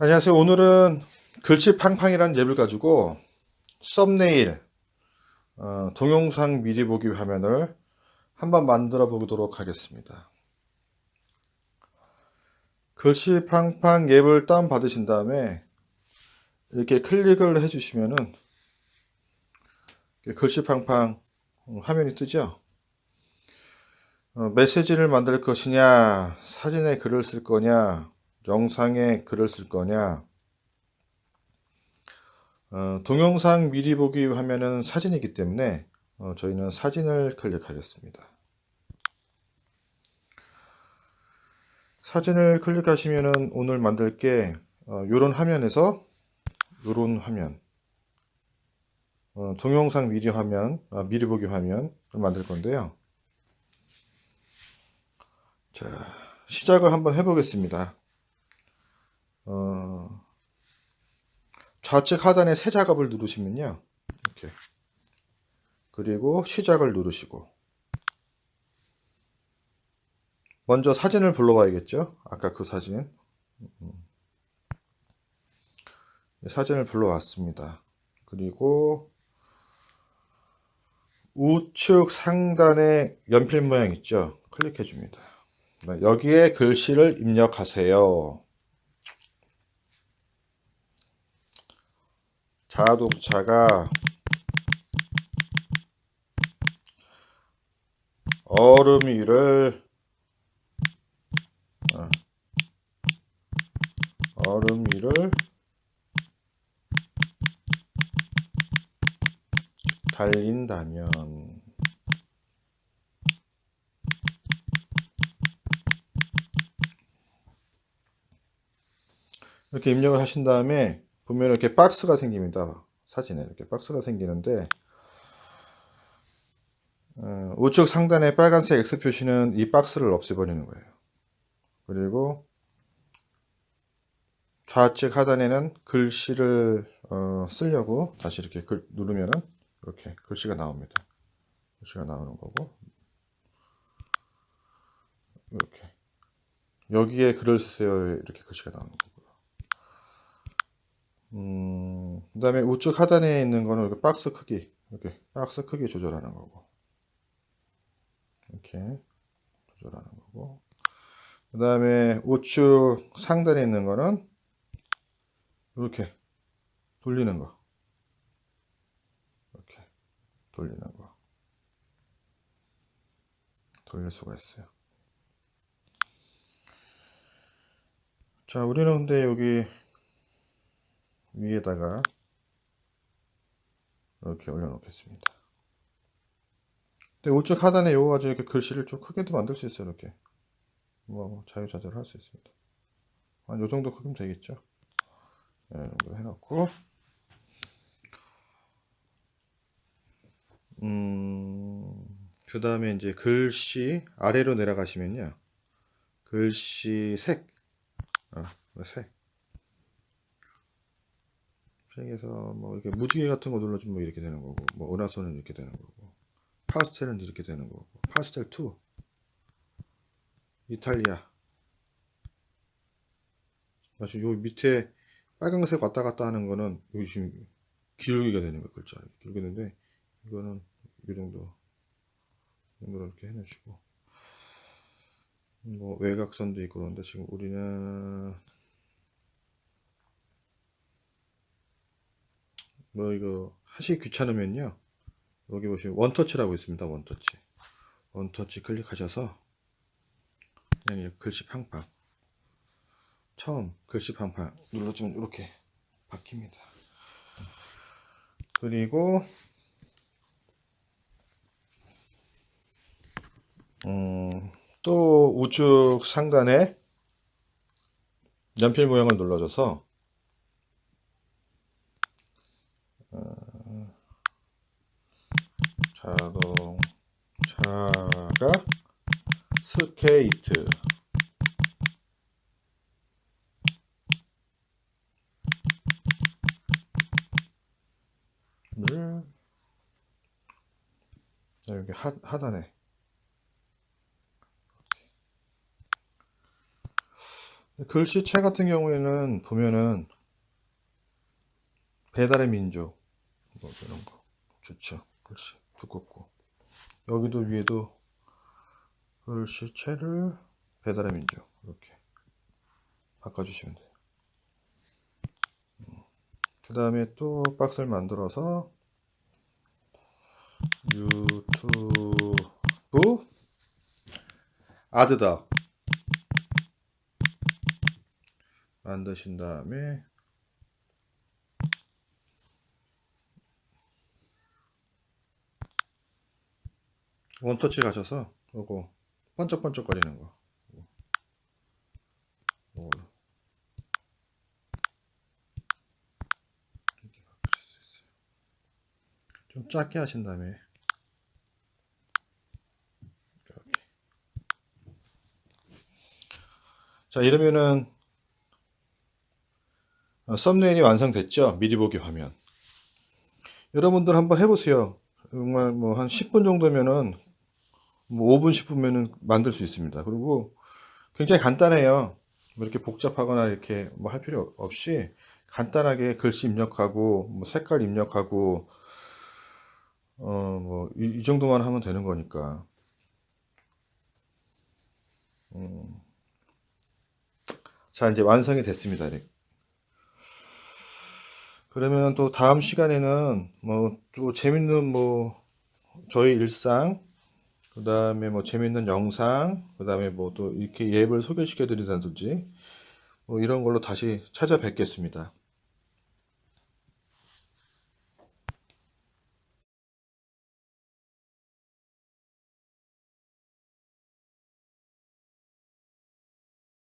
안녕하세요. 오늘은 글씨 팡팡이라는 앱을 가지고 썸네일, 어, 동영상 미리 보기 화면을 한번 만들어 보도록 하겠습니다. 글씨 팡팡 앱을 다운 받으신 다음에 이렇게 클릭을 해주시면은 이렇게 글씨 팡팡 화면이 뜨죠? 어, 메시지를 만들 것이냐, 사진에 글을 쓸 거냐, 영상에 글을 쓸 거냐, 어, 동영상 미리 보기 화면은 사진이기 때문에 어, 저희는 사진을 클릭하겠습니다. 사진을 클릭하시면은 오늘 만들 게 어, 요런 화면에서 요런 화면 어, 동영상 미리 화면, 아, 미리 보기 화면을 만들 건데요. 자, 시작을 한번 해보겠습니다. 어, 좌측 하단에 새 작업을 누르시면요. 이렇게. 그리고 시작을 누르시고. 먼저 사진을 불러와야겠죠? 아까 그 사진. 음. 사진을 불러왔습니다. 그리고 우측 상단에 연필 모양 있죠? 클릭해 줍니다. 여기에 글씨를 입력하세요. 자동차가 얼음 위를 어, 얼음 위를 달린다면 이렇게 입력을 하신 다음에 보면 이렇게 박스가 생깁니다. 사진에 이렇게 박스가 생기는데 어, 우측 상단에 빨간색 X 표시는 이 박스를 없애버리는 거예요. 그리고 좌측 하단에는 글씨를 어, 쓰려고 다시 이렇게 글, 누르면은 이렇게 글씨가 나옵니다. 글씨가 나오는 거고 이렇게 여기에 글을 쓰세요 이렇게 글씨가 나오는 거고요. 음, 그 다음에 우측 하단에 있는 거는 이렇게 박스 크기 이렇게 박스 크기 조절하는 거고. 이렇게 조절하는 거고. 그 다음에 우측 상단에 있는 거는 이렇게 돌리는 거. 이렇게 돌리는 거. 돌릴 수가 있어요. 자 우리는 근데 여기 위에다가 이렇게 올려놓겠습니다. 근데 우측 하단에 요거 가지고 이렇게 글씨를 좀 크게도 만들 수 있어요. 이렇게 뭐 자유자재로 할 수 있습니다. 한 요 정도 크기면 되겠죠. 네, 이거 해놓고 음, 그 다음에 이제 글씨 아래로 내려가시면요. 글씨 색, 어, 색. 색에서 뭐 이렇게 무지개 같은 거 눌러주면 뭐 이렇게 되는 거고, 뭐 은하선은 이렇게 되는 거고, 파스텔은 이렇게 되는 거고, 파스텔 2, 이탈리아. 마치 요 밑에 빨강색 왔다 갔다 하는 거는 여기 지금 기울기가 되는 거예요, 글자. 기울기 되는데, 이거는 이 정도, 이 정도 이렇게 해놓으시고, 뭐 외곽선도 있고 그런데 지금 우리는 뭐 이거 하시기 귀찮으면요. 여기 보시면 원터치라고 있습니다 원터치. 원터치 클릭하셔서 그냥 글씨 팡팡. 처음 글씨 팡팡 눌러주면 이렇게 바뀝니다. 그리고 음, 또 우측 상단에 연필 모양을 눌러줘서 자동차가 스케이트. 를 여기 하, 하단에. 글씨체 같은 경우에는 보면은 배달의 민족 뭐 이런 거. 좋죠. 글씨 두껍고. 여기도 위에도 글씨체를 배달의 민족 이렇게 바꿔주시면 돼요. 그 다음에 또 박스를 만들어서 유튜브 아드덕 만드신 다음에 원터치 가셔서 요거 번쩍번쩍 거리는 거 요거 이렇게 바꾸실 수 있어요. 좀 작게 하신 다음에 이렇게 자 이러면은 어, 썸네일이 완성됐죠? 미리 보기 화면. 여러분들 한번 해보세요. 정말 뭐 한 10분 정도면은 뭐 5분, 10분면은 만들 수 있습니다. 그리고 굉장히 간단해요. 뭐 이렇게 복잡하거나 이렇게 뭐 할 필요 없이 간단하게 글씨 입력하고 뭐 색깔 입력하고 어 뭐 이 정도만 하면 되는 거니까. 음. 자 이제 완성이 됐습니다. 이렇게. 그러면 또 다음 시간에는 뭐 또 재밌는 뭐 저희 일상 그 다음에 뭐 재밌는 영상 그 다음에 뭐 또 이렇게 앱을 소개시켜 드린다든지 뭐 이런 걸로 다시 찾아뵙겠습니다.